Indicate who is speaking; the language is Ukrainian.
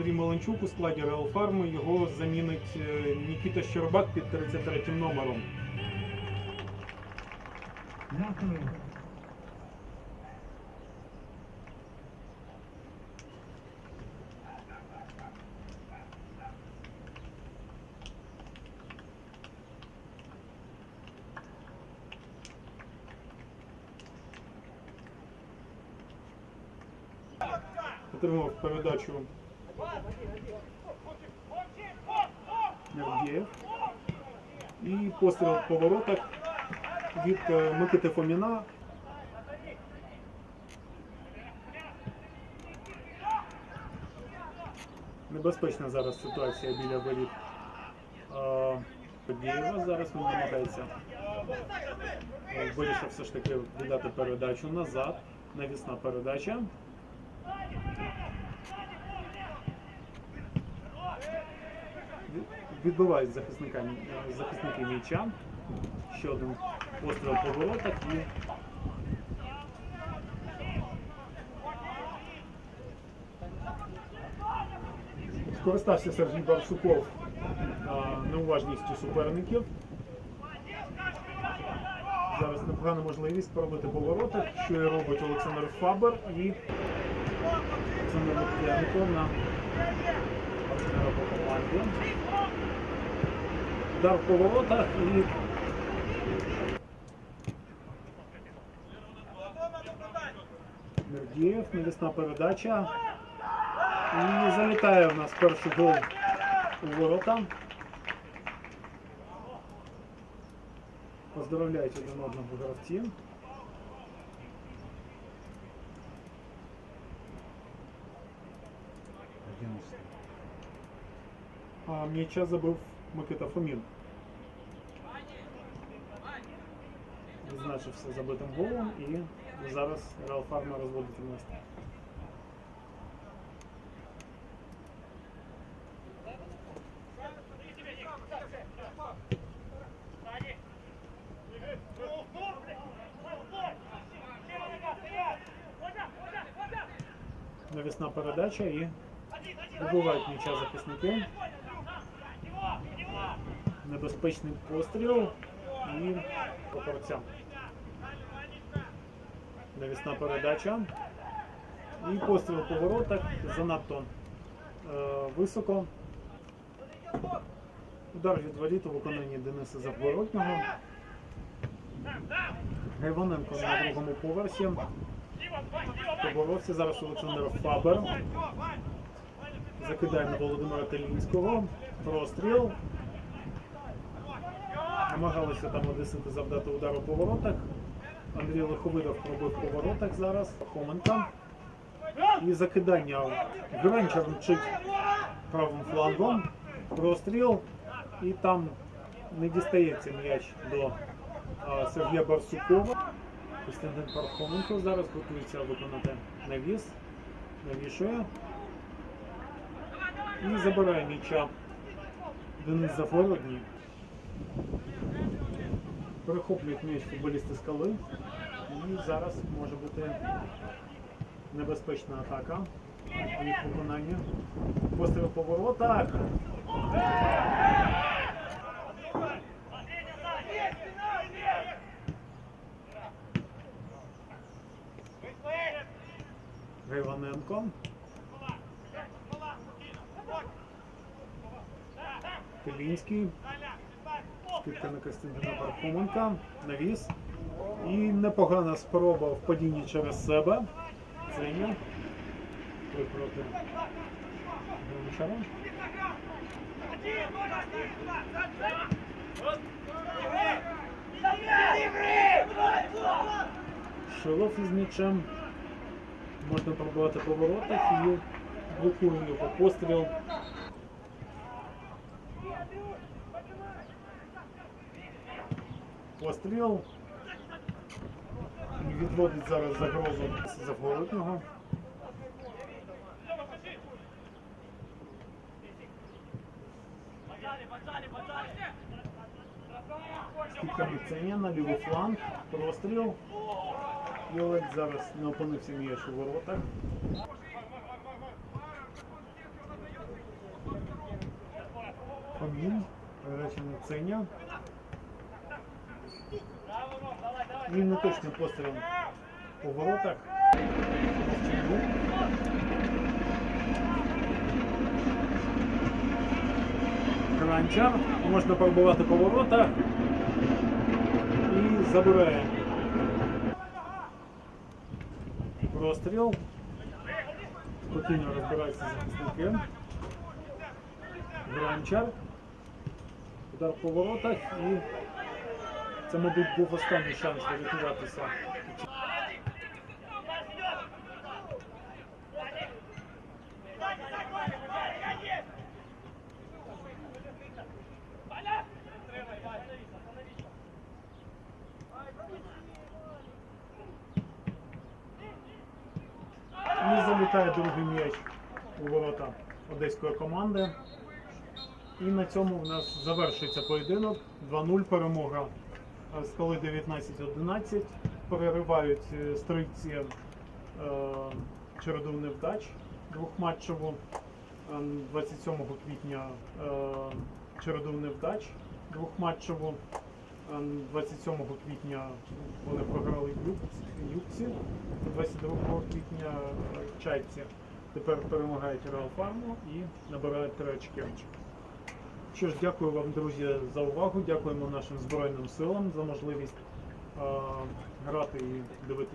Speaker 1: Андрій Маленчук у складі Реал Фарми. Його замінить е, Нікіта Щербак під 33 номером.
Speaker 2: Дякую.
Speaker 1: Отримав передачу Нергієв. І постріл по воротах від е, Микити Фоміна. Небезпечна зараз ситуація біля воріт. Подієва зараз він намагається. е, Вирішив все ж таки віддати передачу назад. Навісна передача. Відбивають захисника, е, захисники м'яча. Ще один постріл по воротах і скористався Сергій Барсуков а, неуважністю суперників. Зараз непогана можливість пробити по воротах, що і робить Олександр Фабер і Олександр Матвієнко на. Удар по воротах і Мердієв, навісна передача. І залітає в нас перший гол у ворота. Поздравляють один одного гравці. А м'яча забив Микита Фомін. Відзначився забитим голом і зараз Реал Фарма розводить вместе. Навісна передача і вибивають м'яча захисники. Небезпечний постріл і попорця. Навісна передача. І постріл по воротах занадто е, високо. Удар від воріт у виконанні Дениса Завгороднього. Гайвоненко на другому поверсі. Поборовся зараз Олександр Фабер. Закидає на Володимира Телінського. Простріл. Намагалися там одесити завдати удару по воротах. Андрій Лиховидов пробив по воротах зараз. Хоменка. І закидання. Гранчар мчить правим флангом. Простріл. І там не дістається м'яч до Сергія Барсукова. Костянтин Пархоменко зараз готується виконати навіс. Навішує. І забирає м'яча Денис Зафородній. Перехоплюють м'яч футболісти скали. І зараз може бути небезпечна атака в їх виконанні. Постріл по воротах. Гайваненко. Телінський. На Костянтина Пархоменка. Навіс. І непогана спроба в падінні через себе. Ценя. Той проти Громчара. Шилов із м'ячем. Можна пробувати по воротах і блокує його постріл. Постріл. Відводить зараз загрозу Завгороднього. Скільки міцення на лівий фланг. Простріл. І зараз не опинився м'яч у воротах. Фомін, передача Ценя. І неточним пострілом по воротах. Кранчар. Можна пробувати по воротах. І забирає. Простріл. Спокійно розбирається з захисником. Гранчар. Удар по воротах і це, мабуть, був останній шанс врятуватися. І залітає другий м'яч у ворота одеської команди. І на цьому у нас завершується поєдинок. 2-0 перемога скали 19-11. Переривають е, стрільці е, череду невдач двохматчеву. Е, 27 квітня е, череду невдач двохматчеву. Е, 27 квітня вони програли Юбці, 22 квітня Чайці. Тепер перемагають Реал Фарму і набирають три очки. Що ж, дякую вам, друзі, за увагу. Дякуємо нашим Збройним силам за можливість грати і дивитися.